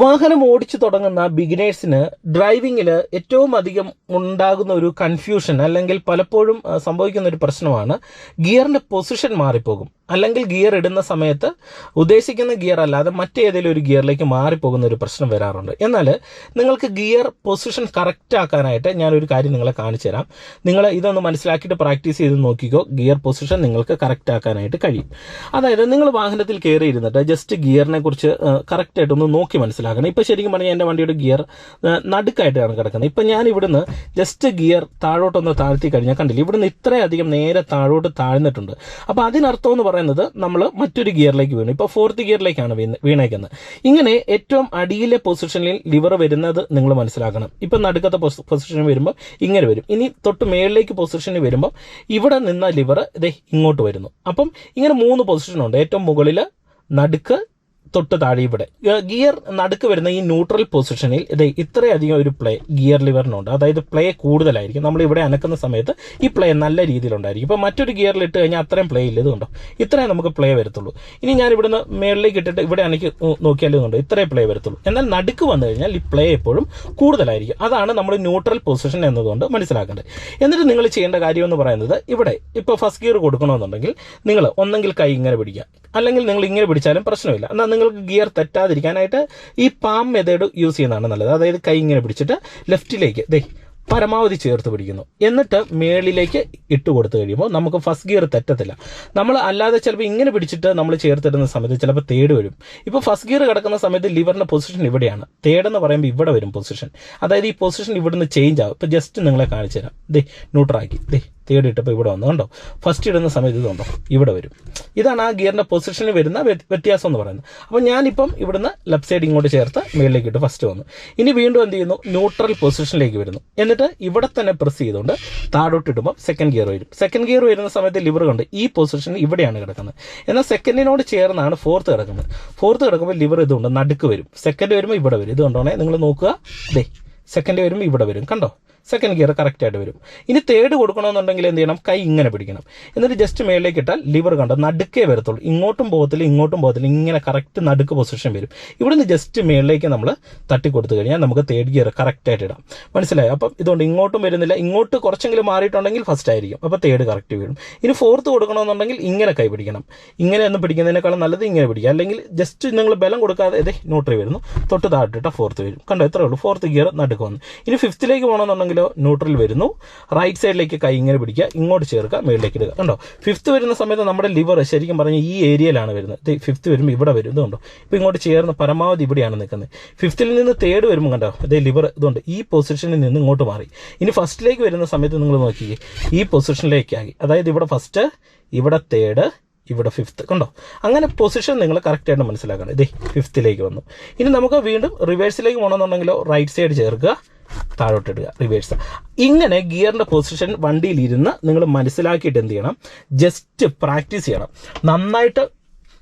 വാഹനം ഓടിച്ചു തുടങ്ങുന്ന ബിഗിനേഴ്സിന് ഡ്രൈവിങ്ങിൽ ഏറ്റവും അധികം ഉണ്ടാകുന്ന ഒരു കൺഫ്യൂഷൻ അല്ലെങ്കിൽ പലപ്പോഴും സംഭവിക്കുന്ന ഒരു പ്രശ്നമാണ് ഗിയറിന്റെ പൊസിഷൻ മാറിപ്പോകും. അല്ലെങ്കിൽ ഗിയർ ഇടുന്ന സമയത്ത് ഉദ്ദേശിക്കുന്ന ഗിയർ അല്ലാതെ മറ്റേതെങ്കിലും ഒരു ഗിയറിലേക്ക് മാറിപ്പോകുന്ന ഒരു പ്രശ്നം വരാറുണ്ട്. എന്നാൽ നിങ്ങൾക്ക് ഗിയർ പൊസിഷൻ കറക്റ്റ് ആക്കാനായിട്ട് ഞാനൊരു കാര്യം നിങ്ങളെ കാണിച്ചു തരാം. നിങ്ങൾ ഇതൊന്ന് മനസ്സിലാക്കിയിട്ട് പ്രാക്ടീസ് ചെയ്ത് നോക്കിക്കോ. ഗിയർ പൊസിഷൻ നിങ്ങൾക്ക് കറക്റ്റ് ആക്കാനായിട്ട് കഴിയും. അതായത് നിങ്ങൾ വാഹനത്തിൽ കയറി ഇരുന്നിട്ട് ജസ്റ്റ് ഗിയറിനെ കുറിച്ച് കറക്റ്റായിട്ടൊന്ന് നോക്കി മനസ്സിലാക്കണം. ഇപ്പോൾ ശരിക്കും പറഞ്ഞാൽ എന്റെ വണ്ടിയുടെ ഗിയർ നടുക്കായിട്ടാണ് കിടക്കുന്നത്. ഇപ്പം ഞാൻ ഇവിടുന്ന് ജസ്റ്റ് ഗിയർ താഴോട്ടൊന്ന് താഴ്ത്തി കഴിഞ്ഞാൽ കണ്ടില്ല ഇവിടുന്ന് ഇത്രയധികം നേരെ താഴോട്ട് താഴ്ന്നിട്ടുണ്ട്. അപ്പോൾ അതിനർത്ഥം എന്ന് പറയുന്നത് നമ്മൾ മറ്റൊരു ഗിയറിലേക്ക് വീണു. ഇപ്പോൾ ഫോർത്ത് ഗിയറിലേക്കാണ് വീണ്- വീണേക്കുന്നത്. ഇങ്ങനെ ഏറ്റവും അടിയിലെ പൊസിഷനിൽ ലിവർ വരുന്നത് നിങ്ങൾ മനസ്സിലാക്കണം. ഇപ്പം നടുക്കത്തെ പൊസിഷൻ വരുമ്പോൾ ഇങ്ങനെ വരും. ഇനി തൊട്ട് മേളിലേക്ക് പൊസിഷനിൽ വരുമ്പോൾ ഇവിടെ നിന്ന ലിവർ ഇതേ ഇങ്ങോട്ട് വരുന്നു. അപ്പം ഇങ്ങനെ മൂന്ന് പൊസിഷനുണ്ട്. ഏറ്റവും മുകളിൽ നടുക്ക് തൊട്ട് താഴെ ഇവിടെ. ഗിയർ നടുക്ക് വരുന്ന ഈ ന്യൂട്രൽ പൊസിഷനിൽ ഇത് ഇത്രയധികം ഒരു പ്ലേ ഗിയർ ലിവറിനുണ്ട്. അതായത് പ്ലേ കൂടുതലായിരിക്കും. നമ്മൾ ഇവിടെ അനക്കുന്ന സമയത്ത് ഈ പ്ലേ നല്ല രീതിയിലുണ്ടായിരിക്കും ഇപ്പോൾ മറ്റൊരു ഗിയറിൽ ഇട്ട് കഴിഞ്ഞാൽ അത്രയും പ്ലേ ഇല്ല. ഇത്രയും നമുക്ക് പ്ലേ വരത്തുള്ളൂ. ഇനി ഞാൻ ഇവിടുന്ന് മേളിലേക്ക് ഇട്ടിട്ട് ഇവിടെ എനിക്ക് നോക്കിയാൽ ഇതുകൊണ്ട് ഇത്രയും പ്ലേ വരത്തുള്ളൂ. എന്നാൽ നടുക്ക് വന്നു കഴിഞ്ഞാൽ ഈ പ്ലേ എപ്പോഴും കൂടുതലായിരിക്കും. അതാണ് നമ്മൾ ന്യൂട്രൽ പൊസിഷൻ എന്നതുകൊണ്ട് മനസ്സിലാക്കേണ്ടത്. എന്നിട്ട് നിങ്ങൾ ചെയ്യേണ്ട കാര്യം എന്ന് പറയുന്നത് ഇവിടെ ഇപ്പോൾ ഫസ്റ്റ് ഗിയർ കൊടുക്കണമെന്നുണ്ടെങ്കിൽ നിങ്ങൾ ഒന്നെങ്കിൽ കൈ ഇങ്ങനെ പിടിക്കുക. അല്ലെങ്കിൽ നിങ്ങൾ ഇങ്ങനെ പിടിച്ചാലും പ്രശ്നമില്ല. എന്നാൽ നിങ്ങൾക്ക് ഗിയർ തെറ്റാതിരിക്കാനായിട്ട് ഈ പാം മെത്തേഡ് യൂസ് ചെയ്യുന്നതാണ് നല്ലത്. അതായത് കൈ ഇങ്ങനെ പിടിച്ചിട്ട് ലെഫ്റ്റിലേക്ക് ദേ പരമാവധി ചേർത്ത് പിടിക്കുന്നു. എന്നിട്ട് മേളിലേക്ക് ഇട്ട് കൊടുത്തു കഴിയുമ്പോൾ നമുക്ക് ഫസ്റ്റ് ഗിയർ തെറ്റത്തില്ല. നമ്മൾ അല്ലാതെ ചിലപ്പോൾ ഇങ്ങനെ പിടിച്ചിട്ട് നമ്മൾ ചേർത്തിടുന്ന സമയത്ത് ചിലപ്പോൾ തേട് വരും. ഇപ്പോൾ ഫസ്റ്റ് ഗിയർ കിടക്കുന്ന സമയത്ത് ലിവറിന്റെ പൊസിഷൻ ഇവിടെയാണ്. തേടെന്ന് പറയുമ്പോൾ ഇവിടെ വരും പൊസിഷൻ. അതായത് ഈ പൊസിഷൻ ഇവിടുന്ന് ചേഞ്ച് ആകും ഇപ്പോൾ ജസ്റ്റ് നിങ്ങളെ കാണിച്ചു തരാം ദേ ന്യൂട്രാക്കി ദേ തേട് ഇട്ടപ്പോൾ ഇവിടെ വന്നു. കണ്ടോ? ഫസ്റ്റ് ഇടുന്ന സമയത്ത് ഇതുണ്ടോ ഇവിടെ വരും. ഇതാണ് ആ ഗിയറിന്റെ പൊസിഷനിൽ വരുന്ന വ്യത്യാസം എന്ന് പറയുന്നത്. അപ്പോൾ ഞാനിപ്പം ഇവിടുന്ന് ലെഫ്റ്റ് സൈഡ് ഇങ്ങോട്ട് ചേർത്ത് മേളിലേക്ക് ഇട്ട് ഫസ്റ്റ് വന്നു. ഇനി വീണ്ടും എന്ത് ചെയ്യുന്നു? ന്യൂട്രൽ പൊസിഷനിലേക്ക് വരുന്നു. എന്നിട്ട് ഇവിടെ തന്നെ പ്രസ് ചെയ്തുകൊണ്ട് താഴോട്ട് ഇടുമ്പോൾ സെക്കൻഡ് ഗിയർ വരും. സെക്കൻഡ് ഗിയർ വരുന്ന സമയത്ത് ലിവർ കൊണ്ട് ഈ പൊസിഷൻ ഇവിടെയാണ് കിടക്കുന്നത്. എന്നാൽ സെക്കൻഡിനോട് ചേർന്നാണ് ഫോർത്ത് കിടക്കുന്നത്. ഫോർത്ത് കിടക്കുമ്പോൾ ലിവർ ഇതുകൊണ്ട് നടുക്ക് വരും. സെക്കൻഡ് വരുമ്പോൾ ഇവിടെ വരും. ഇത് കണ്ടോണേ? നിങ്ങൾ നോക്കുക. ദേ സെക്കൻഡ് വരുമ്പോൾ ഇവിടെ വരും. കണ്ടോ? സെക്കൻഡ് ഗിയർ കറക്റ്റായിട്ട് വരും. ഇനി തേർഡ് കൊടുക്കണമെന്നുണ്ടെങ്കിൽ എന്ത് ചെയ്യണം? കൈ ഇങ്ങനെ പിടിക്കണം. എന്നിട്ട് ജസ്റ്റ് മേളിലേക്ക് ഇട്ടാൽ ലിവർ കണ്ടോ? നടുക്കേ വരത്തുള്ളൂ. ഇങ്ങോട്ടും പോകത്തില്ല ഇങ്ങോട്ടും പോകത്തില്ല. ഇങ്ങനെ കറക്റ്റ് നടുക്ക് പൊസിഷൻ വരും. ഇവിടുന്ന് ജസ്റ്റ് മേളിലേക്ക് നമ്മൾ തട്ടി കൊടുത്തു കഴിഞ്ഞാൽ നമുക്ക് തേർഡ് ഗിയർ കറക്റ്റായിട്ട് ഇടാം. മനസ്സിലായി? അപ്പം ഇതുകൊണ്ട് ഇങ്ങോട്ടും വരുന്നില്ല. ഇങ്ങോട്ട് കുറച്ചെങ്കിലും മാറിയിട്ടുണ്ടെങ്കിൽ ഫസ്റ്റ് ആയിരിക്കും. അപ്പോൾ തേർഡ് കറക്റ്റ് വീഴും. ഇനി ഫോർത്ത് കൊടുക്കണമെന്നുണ്ടെങ്കിൽ ഇങ്ങനെ കൈ പിടിക്കണം. ഇങ്ങനെ ഒന്നും പിടിക്കുന്നതിനേക്കാളും നല്ലത് ഇങ്ങനെ പിടിക്കുക. അല്ലെങ്കിൽ ജസ്റ്റ് നിങ്ങൾ ബലം കൊടുക്കാതെ ഇതേ ന്യൂട്രി വരുന്നു. തൊട്ട് താഴ്ത്തിട്ട ഫോർത്ത് വരും. കണ്ടോ? എത്രേ ഉള്ളൂ. ഫോർത്ത് ഗിയർ നടുക്ക് വന്നു. ഇനി ഫിഫ്ത്തിലേക്ക് പോകണമെന്നുണ്ടെങ്കിലോ ന്യൂട്രൽ വരുന്നു. റൈറ്റ് സൈഡിലേക്ക് കൈ ഇങ്ങനെ പിടിക്കുക ഇങ്ങോട്ട് ചേർക്കുക മേളിലേക്ക് ഇടുക. കണ്ടോ? ഫിഫ്ത്ത് വരുന്ന സമയത്ത് നമ്മുടെ ലിവർ ശരിക്കും പറഞ്ഞാൽ ഈ ഏരിയയിലാണ് വരുന്നത്. ഫിഫ്ത്ത് വരുമ്പോൾ ഇവിടെ വരും ഇതുണ്ടോ ഇപ്പോൾ ഇങ്ങോട്ട് ചേർന്ന് പരമാവധി ഇവിടെയാണ് നിൽക്കുന്നത്. ഫിഫ്ത്തിൽ നിന്ന് തേർഡ് വരുമ്പോൾ കണ്ടോ? അതേ ലിവർ ഇതുണ്ട്. ഈ പൊസിഷനിൽ നിന്ന് ഇങ്ങോട്ട് മാറി. ഇനി ഫസ്റ്റിലേക്ക് വരുന്ന സമയത്ത് നിങ്ങൾ നോക്കിയേ ഈ പൊസിഷനിലേക്കാക്കി അതായത് ഇവിടെ ഫസ്റ്റ് ഇവിടെ തേർഡ് ഇവിടെ ഫിഫ്ത്ത് കണ്ടോ? അങ്ങനെ പൊസിഷൻ നിങ്ങൾ കറക്റ്റ് ആയിട്ട് മനസ്സിലാക്കണം. ഇതേ ഫിഫ്ത്തിലേക്ക് വന്നു. ഇനി നമുക്ക് വീണ്ടും റിവേഴ്സിലേക്ക് പോകണമെന്നുണ്ടെങ്കിലോ റൈറ്റ് സൈഡ് ചേർക്കുക. താഴോട്ടിടുക റിവേഴ്സ് ഇങ്ങനെ ഗിയറിന്റെ പൊസിഷൻ വണ്ടിയിലിരുന്ന് നിങ്ങൾ മനസ്സിലാക്കിയിട്ട് എന്ത് ചെയ്യണം? ജസ്റ്റ് പ്രാക്ടീസ് ചെയ്യണം. നന്നായിട്ട്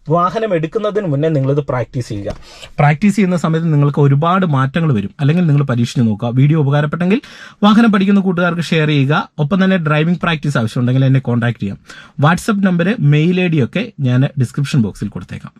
വാഹനം എടുക്കുന്നതിന് മുന്നേ നിങ്ങളിത് പ്രാക്ടീസ് ചെയ്യുക. പ്രാക്ടീസ് ചെയ്യുന്ന സമയത്ത് നിങ്ങൾക്ക് ഒരുപാട് മാറ്റങ്ങൾ വരും. അല്ലെങ്കിൽ നിങ്ങൾ പരീക്ഷിച്ച് നോക്കുക. വീഡിയോ ഉപകാരപ്പെട്ടെങ്കിൽ വാഹനം പഠിക്കുന്ന കൂട്ടുകാർക്ക് ഷെയർ ചെയ്യുക. ഒപ്പം തന്നെ ഡ്രൈവിംഗ് പ്രാക്ടീസ് ആവശ്യമുണ്ടെങ്കിൽ എന്നെ കോൺടാക്ട് ചെയ്യാം. WhatsApp number mail I D ഒക്കെ ഞാൻ ഡിസ്ക്രിപ്ഷൻ ബോക്സിൽ കൊടുത്തേക്കാം.